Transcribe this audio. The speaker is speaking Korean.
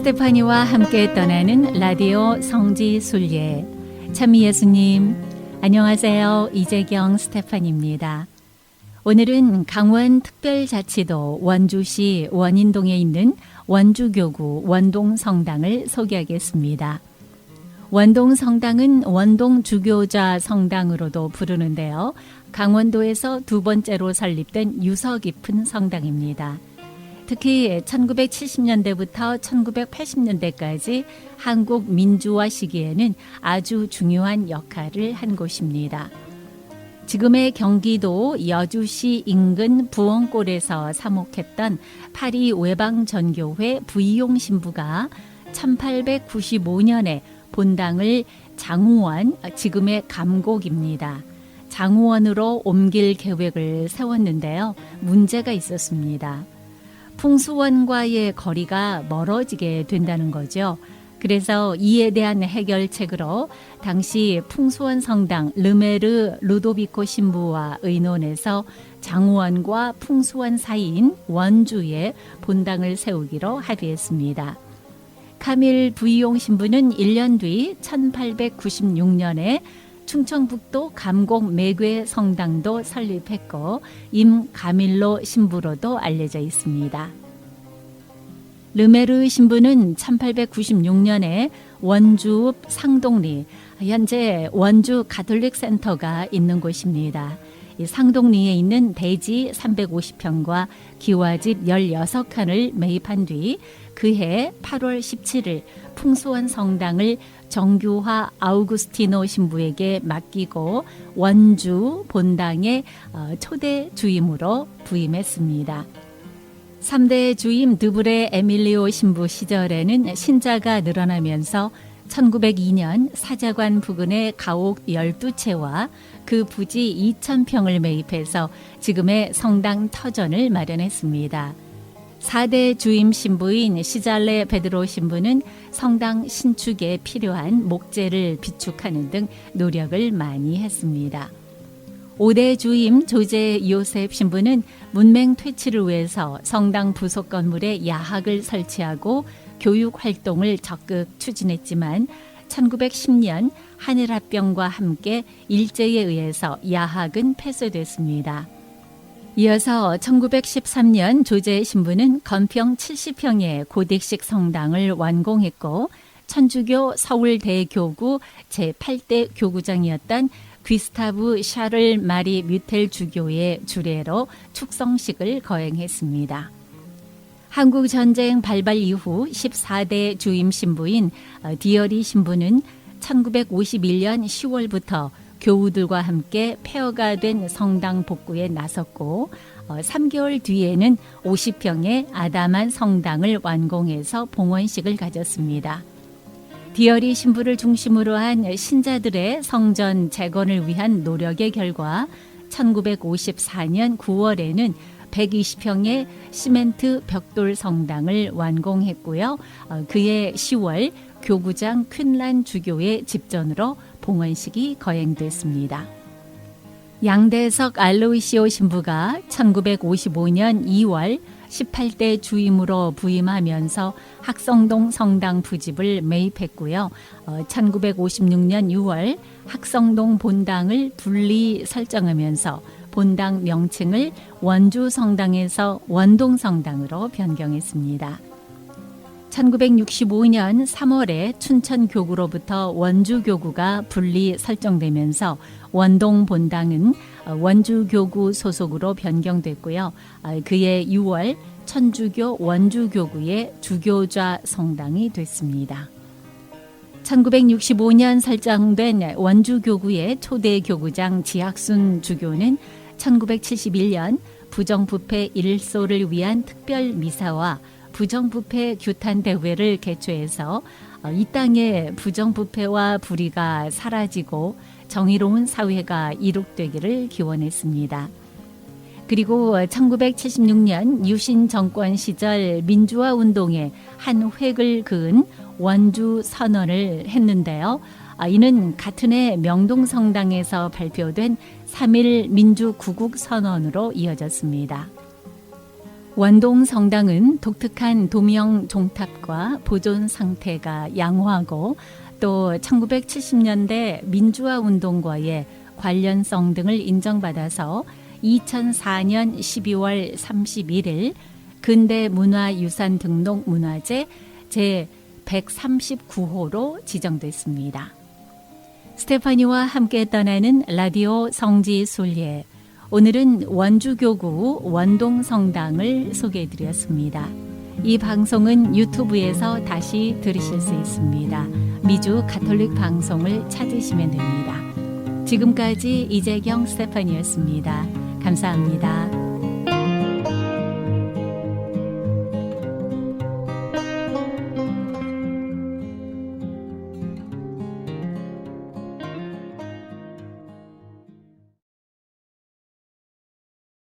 스테파니와 함께 떠나는 라디오 성지 순례 참미 예수님 안녕하세요 이재경 스테파니입니다. 오늘은 강원 특별자치도 원주시 원인동에 있는 원주교구 원동 성당을 소개하겠습니다. 원동 성당은 원동 주교자 성당으로도 부르는데요. 강원도에서 두 번째로 설립된 유서 깊은 성당입니다. 특히 1970년대부터 1980년대까지 한국 민주화 시기에는 아주 중요한 역할을 한 곳입니다. 지금의 경기도 여주시 인근 부원골에서 사목했던 파리 외방전교회 부이용 신부가 1895년에 본당을 장우원, 지금의 감곡입니다. 장우원으로 옮길 계획을 세웠는데요. 문제가 있었습니다. 풍수원과의 거리가 멀어지게 된다는 거죠. 그래서 이에 대한 해결책으로 당시 풍수원 성당 르메르 루도비코 신부와 의논해서 장우원과 풍수원 사이인 원주에 본당을 세우기로 합의했습니다. 카밀 부이용 신부는 1년 뒤 1896년에 충청북도 감곡 매괴 성당도 설립했고 임가밀로 신부로도 알려져 있습니다. 르메르 신부는 1896년에 원주 상동리 현재 원주 가톨릭 센터가 있는 곳입니다. 이 상동리에 있는 대지 350평과 기와집 16칸을 매입한 뒤 그해 8월 17일 풍수원 성당을 정규화 아우구스티노 신부에게 맡기고 원주 본당의 어, 초대 주임으로 부임했습니다. 3대 주임 드브레 에밀리오 신부 시절에는 신자가 늘어나면서 1902년 사자관 부근의 가옥 12채와 그 부지 2,000평을 매입해서 지금의 성당 터전을 마련했습니다. 4대 주임 신부인 시잘레 베드로 신부는 성당 신축에 필요한 목재를 비축하는 등 노력을 많이 했습니다. 5대 주임 조제 요셉 신부는 문맹 퇴치를 위해서 성당 부속 건물에 야학을 설치하고 교육 활동을 적극 추진했지만 1910년 한일 합병과 함께 일제에 의해서 야학은 폐쇄됐습니다. 이어서 1913년 조제 신부는 건평 70평의 고딕식 성당을 완공했고 천주교 서울대교구 제8대 교구장이었던 귀스타브 샤를 마리 뮤텔 주교의 주례로 축성식을 거행했습니다. 한국 전쟁 발발 이후 14대 주임 신부인 디어리 신부는 1951년 10월부터 교우들과 함께 폐허가 된 성당 복구에 나섰고 3개월 뒤에는 50평의 아담한 성당을 완공해서 봉헌식을 가졌습니다. 디어리 신부를 중심으로 한 신자들의 성전 재건을 위한 노력의 결과 1954년 9월에는 120평의 시멘트 벽돌 성당을 완공했고요. 그해 10월 교구장 퀸란 주교의 집전으로 봉헌식이 거행됐습니다. 양대석 알로이시오 신부가 1955년 2월 18대 주임으로 부임하면서 학성동 성당 부집을 매입했고요. 1956년 6월 학성동 본당을 분리 설정하면서 본당 명칭을 원주 성당에서 원동 성당으로 변경했습니다. 1965년 3월에 춘천교구로부터 원주교구가 분리 설정되면서 원동 본당은 원주교구 소속으로 변경됐고요. 그해 6월 천주교 원주교구의 주교좌 성당이 됐습니다. 1965년 설정된 원주교구의 초대 교구장 지학순 주교는 1971년 부정부패 일소를 위한 특별 미사와 부정부패 규탄 대회를 개최해서 이 땅에 부정부패와 불의가 사라지고 정의로운 사회가 이룩되기를 기원했습니다. 그리고 1976년 유신 정권 시절 민주화 운동에 한 획을 그은 원주 선언을 했는데요. 이는 같은 해 명동성당에서 발표된 3일 민주구국 선언으로 이어졌습니다. 원동 성당은 독특한 도명 종탑과 보존 상태가 양호하고 또 1970년대 민주화 운동과의 관련성 등을 인정받아서 2004년 12월 31일 근대 문화유산 등록 문화재 제 139호로 지정됐습니다. 스테파니와 함께 떠나는 라디오 성지 순례. 오늘은 원주교구 원동성당을 소개해드렸습니다. 이 방송은 유튜브에서 다시 들으실 수 있습니다. 미주 가톨릭 방송을 찾으시면 됩니다. 지금까지 이재경 스테파니였습니다. 감사합니다.